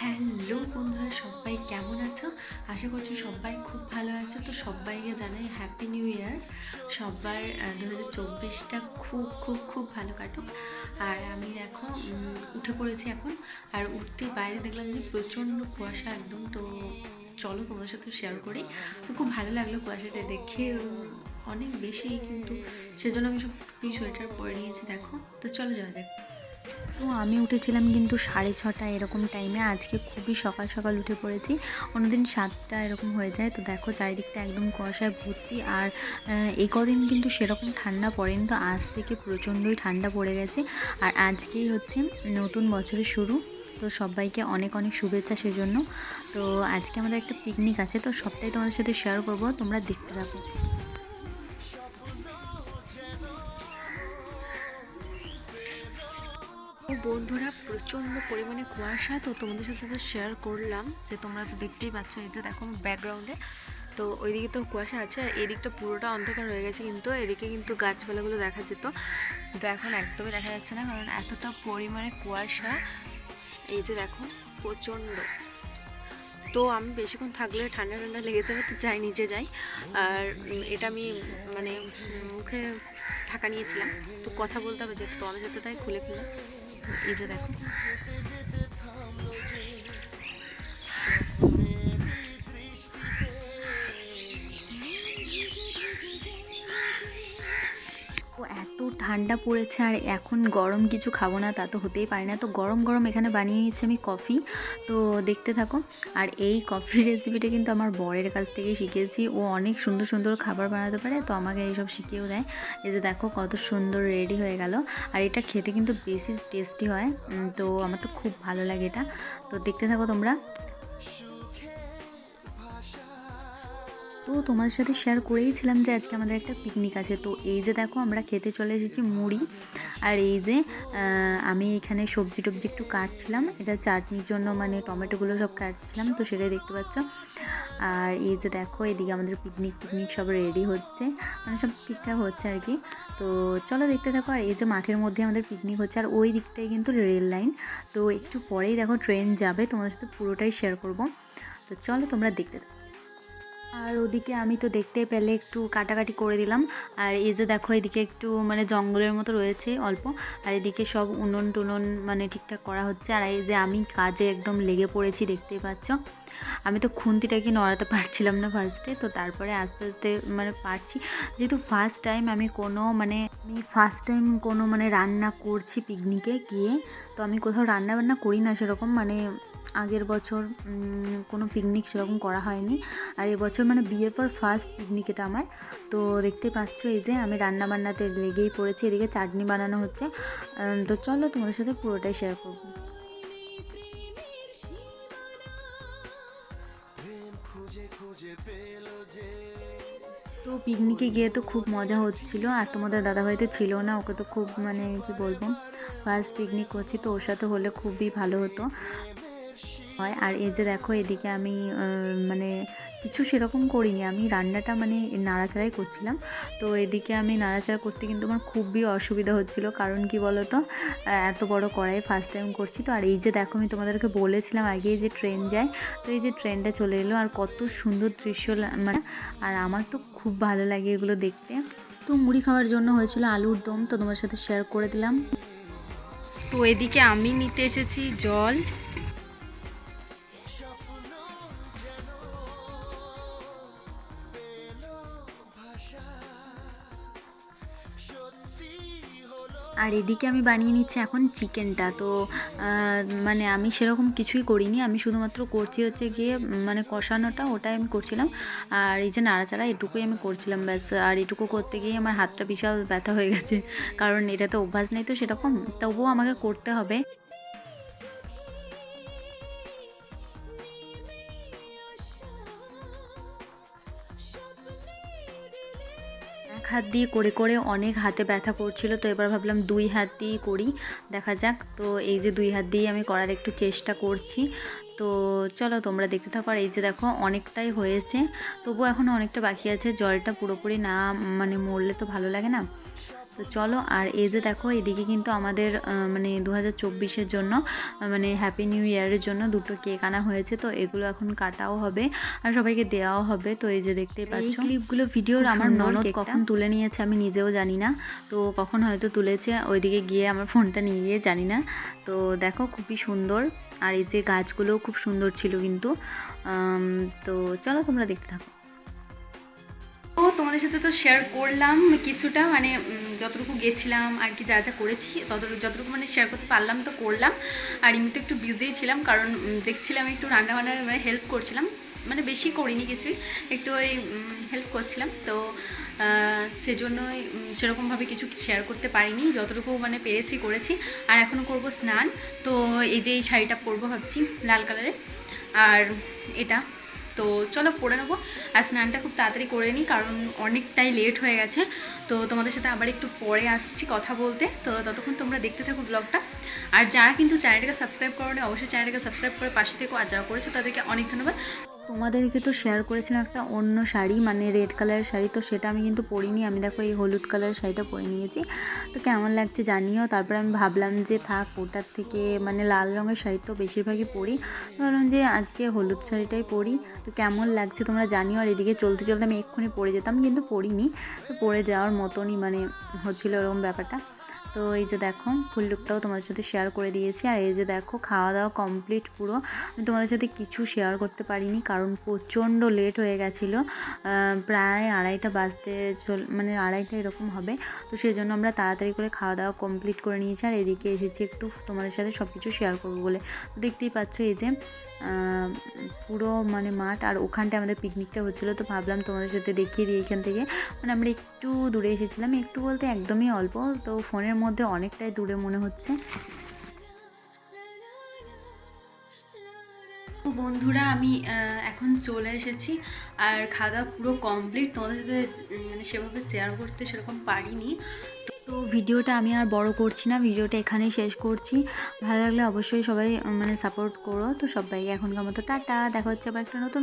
Hello বন্ধুরা, সবাই কেমন আছো? আশা করছি সবাই খুব ভালো আছো। তো সবাইকে জানাই হ্যাপি নিউ ইয়ার সবার দু হাজার চব্বিশটা খুব খুব খুব ভালো কাটুক। আর আমি দেখো উঠে পড়েছি এখন। আর উঠতে বাইরে দেখলাম যে প্রচণ্ড কুয়াশা একদম। তো চলো তোমাদের সাথে শেয়ার করি। তো খুব ভালো লাগল কুয়াশাটা দেখে অনেক বেশি কিন্তু সেজন্য আমি সব সোয়েটার পরে নিয়েছি, দেখো। তো চলো যাওয়া যাক। তো আমি উঠেছিলাম কিন্তু সাড়ে ছটা এরকম টাইমে আজকে খুবই সকাল সকাল উঠে পড়েছি। অন্যদিন সাতটা এরকম হয়ে যায়। তো দেখো চারিদিকটা একদম কুয়াশায় ভর্তি। আর এই কদিন কিন্তু সেরকম ঠান্ডা পড়েনি। তো আজ থেকে প্রচণ্ডই ঠান্ডা পড়ে গেছে। আর আজকেই হচ্ছে নতুন বছরের শুরু। তো সবাইকে অনেক অনেক শুভেচ্ছা সেজন্য। তো আজকে আমাদের একটা পিকনিক আছে। তো সবটাই তোমাদের সাথে শেয়ার করব। তোমরা দেখতে থাকো। বন্ধুরা প্রচণ্ড পরিমাণে কুয়াশা, তো তোমাদের সাথে তো শেয়ার করলাম যে তোমরা তো দেখতেই পাচ্ছ এই যে দেখো ব্যাকগ্রাউন্ডে তো ওইদিকে তো কুয়াশা আছে আর এদিকটা পুরোটা অন্ধকার হয়ে গেছে কিন্তু, এদিকে কিন্তু গাছপালাগুলো দেখা যেত। তো এখন একদমই দেখা যাচ্ছে না কারণ এতটা পরিমাণে কুয়াশা, এই যে দেখো প্রচণ্ড। তো আমি বেশিক্ষণ থাকলে ঠান্ডা ঠান্ডা লেগে যাবে তো যাই নিচে যাই। আর এটা আমি মানে মুখে ঢাকা নিয়েছিলাম। তো কথা বলতে হবে যেহেতু তোমাদের সাথে, তাই খুলে খুলে এই যে দেখো তো এত ঠান্ডা পড়েছে আর এখন গরম কিছু খাব না, তা তো হতেই পারে না। তো গরম গরম এখানে বানিয়ে নিচ্ছি আমি কফি। তো দেখতে থাকো, আর এই কফির রেসিপিটা কিন্তু আমার বরের কাছ থেকে শিখেছি। ও অনেক সুন্দর সুন্দর খাবার বানাতে পারে, তো আমাকে এইসব শিখিয়েও দেয়। এই যে দেখো কত সুন্দর রেডি হয়ে গেল। আর এটা খেতে কিন্তু বেশি টেস্টি হয় তো আমার তো খুব ভালো লাগে এটা। তো দেখতে থাকো তোমরা। তো তোমাদের সাথে শেয়ার করেইছিলাম যে আজকে আমাদের একটা পিকনিক আছে। তো এই যে দেখো, আমরা খেতে চলে এসেছি মুড়ি। আর এই যে আমি এখানে সবজি টবজি একটু কাটছিলাম। এটা চাটনির জন্য মানে টমেটোগুলো সব কাটছিলাম, তো সেটাই দেখতে পাচ্ছ। আর এই যে দেখো, এদিকে আমাদের পিকনিক পিকনিক সব রেডি হচ্ছে। মানে সব ঠিকঠাক হচ্ছে আর কি। তো চলো দেখতে থাকো। আর এই যে মাঠের মধ্যে আমাদের পিকনিক হচ্ছে, আর ওই দিকটাই কিন্তু রেল লাইন তো একটু পরেই দেখো ট্রেন যাবে, তোমাদের সাথে পুরোটাই শেয়ার করব। তো চলো তোমরা দেখতে থাকো। আর ওদিকে আমি তো দেখতে পেলে একটু কাটাকাটি করে দিলাম। আর এই যে দেখো, এদিকে একটু মানে জঙ্গলের মতো রয়েছে অল্প। আর এদিকে সব উনন টুনন মানে ঠিকঠাক করা হচ্ছে। আর এই যে আমি কাজে একদম লেগে পড়েছি, দেখতেই পাচ্ছ। আমি তো খুন্তিটাকে নড়াতে পারছিলাম না ফার্স্টে তো তারপরে আস্তে আস্তে মানে পারছি। যেহেতু ফার্স্ট টাইম আমি কোনো মানে আমি ফার্স্ট টাইম কোনো মানে রান্না করছি পিকনিকে গিয়ে, তো আমি কোথাও রান্না বান্না করি না সেরকম মানে আগের বছর কোনো পিকনিক সেরকম করা হয়নি। আর এবছর মানে বিয়ের পর ফার্স্ট পিকনিক এটা আমার। তো দেখতে পাচ্ছ এই যে আমি রান্না বান্নাতে লেগেই পড়েছি, এদিকে চাটনি বানানো হচ্ছে। তো চলো তোমাদের সাথে পুরোটাই শেয়ার করব। তো পিকনিকে গিয়ে তো খুব মজা হচ্ছিল আর তোমাদের দাদাভাই তো ছিল না, ওকে তো খুব মানে কি বলব ফার্স্ট পিকনিক করছি, তো ওর সাথে হলে খুবই ভালো হতো। হয়, আর এই যে দেখো, এদিকে আমি মানে কিছু সেরকম করিনি। আমি রান্নাটা মানে নাড়াচাড়াই করছিলাম। তো এদিকে আমি নাড়াচাড়া করতে কিন্তু আমার খুবই অসুবিধা হচ্ছিল। কারণ কি বলো তো এত বড় কড়াই ফার্স্ট টাইম করছি। তো আর এই যে দেখো, আমি তোমাদেরকে বলেছিলাম আগে যে ট্রেন যায়। তো এই যে ট্রেনটা চলে এলো। আর কত সুন্দর দৃশ্য মানে আর আমার তো খুব ভালো লাগে এগুলো দেখতে। তো মুড়ি খাওয়ার জন্য হয়েছিল আলুর দম। তো তোমার সাথে শেয়ার করে দিলাম। তো এদিকে আমি নিতে এসেছি জল। আর এদিকে আমি বানিয়ে নিচ্ছি এখন চিকেনটা। তো মানে আমি সেরকম কিছুই করিনি। আমি শুধুমাত্র করছি হচ্ছে গিয়ে মানে কষানোটা, ওটাই আমি করছিলাম। আর এই যে নাড়াচাড়া, এটুকুই আমি করছিলাম, ব্যাস। আর এটুকু করতে গিয়ে আমার হাতটা বিশাল ব্যথা হয়ে গেছে। কারণ এটা তো অভ্যাস নেই তো সেরকম। তবুও আমাকে করতে হবে। হাত দিয়ে করে করে অনেক হাতে ব্যথা করছিল, তো এবার ভাবলাম দুই হাত দিয়েই করি, দেখা যাক। তো এই যে দুই হাত দিয়েই আমি করার একটু চেষ্টা করছি। তো চলো তোমরা দেখতে থাকো, আর এই যে দেখো অনেকটাই হয়েছে। তবু এখন অনেকটা বাকি আছে, জলটা পুরোপুরি না মানে মরলে তো ভালো লাগে না। তো চলো আর এই যে দেখো এদিকে কিন্তু আমাদের মানে দু হাজার চব্বিশের জন্য মানে হ্যাপি নিউ ইয়ারের জন্য দুটো কেক আনা হয়েছে। তো এগুলো এখন কাটাও হবে আর সবাইকে দেওয়াও হবে। তো এই যে দেখতেই পাচ্ছ। ক্লিপগুলো ভিডিওর আমার ননদ কখন তুলে নিয়েছে আমি নিজেও জানি না। তো কখন হয়তো তুলেছে ওইদিকে গিয়ে আমার ফোনটা নিয়ে গিয়ে জানি না। তো দেখো খুবই সুন্দর। আর এই যে গাছগুলোও খুব সুন্দর ছিল কিন্তু। তো চলো তোমরা দেখতে থাকো। তোমাদের সাথে তো শেয়ার করলাম কিছুটা মানে যতটুকু গেছিলাম আর কি যা যা করেছি, ততটুকু, যতটুকু মানে শেয়ার করতে পারলাম তো করলাম। আর এমনিতে একটু বিজিই ছিলাম কারণ দেখছিলাম একটু রান্না বান্নার মানে হেল্প করছিলাম মানে বেশি করিনি কিছুই, একটু ওই হেল্প করছিলাম। তো সেজন্যই সেরকমভাবে কিছু শেয়ার করতে পারিনি, যতটুকু মানে পেরেছি করেছি। আর এখনও করব স্নান, তো এই যে এই শাড়িটা পরবো ভাবছি লাল কালারের আর এটা তো চলো পরে নেব আর স্নানটা খুব তাড়াতাড়ি করে নিই, কারণ অনেকটাই লেট হয়ে গেছে। তো তোমাদের সাথে আবার একটু পরে আসছি কথা বলতে। তো ততক্ষণ তোমরা দেখতে থাকো ব্লগটা আর যারা কিন্তু চ্যানেলটাকে সাবস্ক্রাইব করো অবশ্যই চ্যানেলটাকে সাবস্ক্রাইব করে পাশে থেকে। আর যারা করেছ তাদেরকে অনেক ধন্যবাদ। তোমাদেরকে তো শেয়ার করেছিলাম একটা অন্য শাড়ি মানে রেড কালারের শাড়ি, তো সেটা আমি কিন্তু পরিনি। আমি দেখো এই হলুদ কালারের শাড়িটা পরে নিয়েছি। তো কেমন লাগছে জানিও। তারপরে আমি ভাবলাম যে থাক, ওটার থেকে মানে লাল রঙের শাড়ি তো বেশিরভাগই পরি। ভাবলাম যে আজকে হলুদ শাড়িটাই পরি। তো কেমন লাগছে তোমরা জানিও। আর এদিকে চলতে চলতে আমি এক্ষুনি পরে যেতাম, কিন্তু পরিনি। তো পরে যাওয়ার মতনই মানে হচ্ছিল এরকম ব্যাপারটা। তো এই যে দেখো ফুল লুকটাও তোমাদের সাথে শেয়ার করে দিয়েছি। আর এই যে দেখো খাওয়া দাওয়া কমপ্লিট পুরো। আমি তোমাদের সাথে কিছু শেয়ার করতে পারিনি, কারণ প্রচণ্ড লেট হয়ে গেছিল। প্রায় আড়াইটা বাজতে চল মানে আড়াইটা এরকম হবে। তো সেই জন্য আমরা তাড়াতাড়ি করে খাওয়া দাওয়া কমপ্লিট করে নিয়েছি। আর এদিকে এসেছি একটু তোমাদের সাথে সব কিছু শেয়ার করব বলে। দেখতেই পাচ্ছ এই যে পুরো মানে মাঠ আর ওখানটায় আমাদের পিকনিকটা হচ্ছিল, তো ভাবলাম তোমাদের সাথে দেখিয়ে দিই এখান থেকে। মানে আমরা একটু দূরে এসেছিলাম, একটু বলতে একদমই অল্প, তো ফোনের মধ্যে অনেকটাই দূরে মনে হচ্ছে। বন্ধুরা, আমি এখন চলে এসেছি, আর খাওয়া পুরো কমপ্লিট তোমাদের সাথে মানে সেভাবে শেয়ার করতে সেরকম পারিনি। তো ভিডিওটা আমি আর বড় করছি না, ভিডিওটা এখানেই শেষ করছি। ভালো লাগলে অবশ্যই সবাই মানে সাপোর্ট করো। তো সবাই এখনকার মতো টাটা, দেখা হচ্ছে আবার একটা নতুন